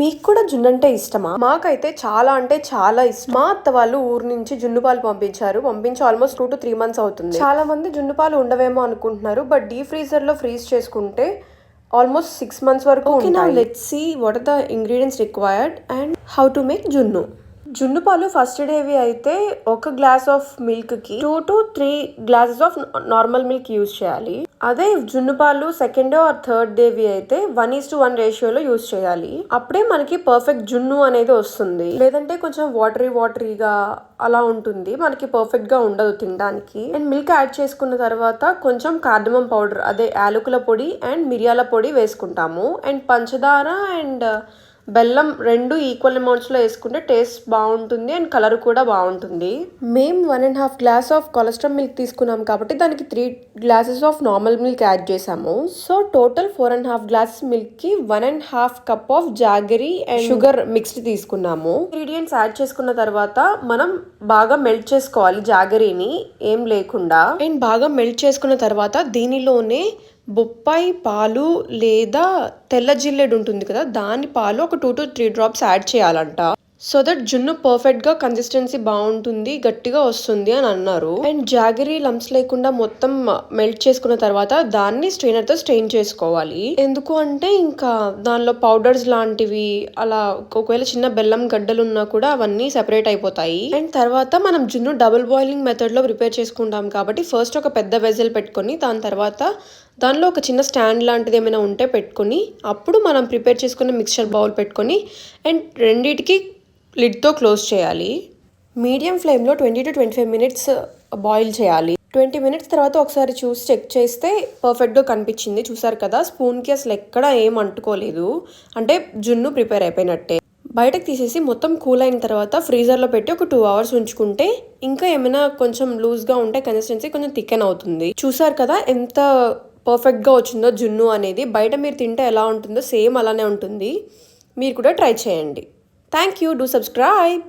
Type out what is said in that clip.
మీకు కూడా జున్ను అంటే ఇష్టమా? మాకైతే చాలా అంటే చాలా ఇష్టం. మా అత్త వాళ్ళు ఊరు నుంచి జున్ను పాలు పంపించారు. పంపించి almost two to three months అవుతుంది. చాలా మంది జున్ను పాలు ఉండవేమో అనుకుంటున్నారు. బట్ డీ ఫ్రీజర్లో ఫ్రీజ్ చేసుకుంటే ఆల్మోస్ట్ సిక్స్ మంత్స్ వరకు let's see what are the ingredients required and how to make జున్ను. జున్ను పాలు ఫస్ట్ డేవి అయితే ఒక glass of మిల్క్కి two to three glasses of normal milk use చేయాలి. అదే జున్ను పాలు సెకండ్ ఆర్ థర్డ్ డేవి అయితే వన్ ఈస్ టు వన్ రేషియోలో యూజ్ చేయాలి. అప్పుడే మనకి పర్ఫెక్ట్ జున్ను అనేది వస్తుంది. లేదంటే కొంచెం వాటరీ వాటరీగా అలా ఉంటుంది. మనకి పర్ఫెక్ట్గా ఉండదు తినడానికి. అండ్ మిల్క్ యాడ్ చేసుకున్న తర్వాత కొంచెం కార్డమం పౌడర్ అదే యాలకుల పొడి అండ్ మిరియాల పొడి వేసుకుంటాము. అండ్ పంచదార అండ్ బెల్లం రెండు ఈక్వల్ అమౌంట్స్లో వేసుకుంటే టేస్ట్ బాగుంటుంది అండ్ కలర్ కూడా బాగుంటుంది. మేము one and half glass of cholesterol milk తీసుకున్నాం కాబట్టి దానికి three glasses of normal milk add చేసాము so total four and half glass మిల్క్కి one and half cup of jaggery and sugar mixed తీసుకున్నాము. Ingredients add చేసుకున్న తర్వాత మనం బాగా మెల్ట్ చేసుకోవాలి జాగరీని ఏం లేకుండా. అండ్ బాగా మెల్ట్ చేసుకున్న తర్వాత దీనిలోనే బొప్పాయి పాలు లేదా తెల్ల జిల్లెడు ఉంటుంది కదా దాని పాలు ఒక two to three drops add చేయాలంట. సో దట్ జున్ను పర్ఫెక్ట్గా కన్సిస్టెన్సీ బాగుంటుంది గట్టిగా వస్తుంది అని అన్నారు. అండ్ జాగరీ లంప్స్ లేకుండా మొత్తం uh, మెల్ట్ చేసుకున్న తర్వాత దాన్ని స్ట్రెయినర్తో స్ట్రెయిన్ చేసుకోవాలి. ఎందుకు అంటే ఇంకా దానిలో పౌడర్స్ లాంటివి అలా ఒకవేళ చిన్న బెల్లం గడ్డలు ఉన్నా కూడా అవన్నీ సెపరేట్ అయిపోతాయి. అండ్ తర్వాత మనం జున్ను డబుల్ బాయిలింగ్ మెథడ్లో ప్రిపేర్ చేసుకుంటాం కాబట్టి ఫస్ట్ ఒక పెద్ద వెజల్ పెట్టుకొని దాని తర్వాత దానిలో ఒక చిన్న స్టాండ్ లాంటిది ఏమైనా ఉంటే పెట్టుకొని అప్పుడు మనం ప్రిపేర్ చేసుకున్న మిక్చర్ బౌల్ పెట్టుకొని అండ్ రెండిటికి లిడ్తో క్లోజ్ చేయాలి. మీడియం ఫ్లేమ్లో twenty to twenty five minutes boil చేయాలి. ట్వంటీ మినిట్స్ తర్వాత ఒకసారి చూసి చెక్ చేస్తే పర్ఫెక్ట్గా కనిపించింది. చూసారు కదా స్పూన్కి అసలు ఎక్కడ ఏం అంటుకోలేదు. అంటే జున్ను ప్రిపేర్ అయిపోయినట్టే. బయటకు తీసేసి మొత్తం కూల్ అయిన తర్వాత ఫ్రీజర్లో పెట్టి ఒక టూ అవర్స్ ఉంచుకుంటే ఇంకా ఏమైనా కొంచెం లూజ్గా ఉంటే కన్సిస్టెన్సీ కొంచెం థికెన్ అవుతుంది. చూసారు కదా ఎంత పర్ఫెక్ట్గా వచ్చిందో జున్ను అనేది. బయట మీరు తింటే ఎలా ఉంటుందో సేమ్ అలానే ఉంటుంది. మీరు కూడా ట్రై చేయండి. Thank you. Do subscribe.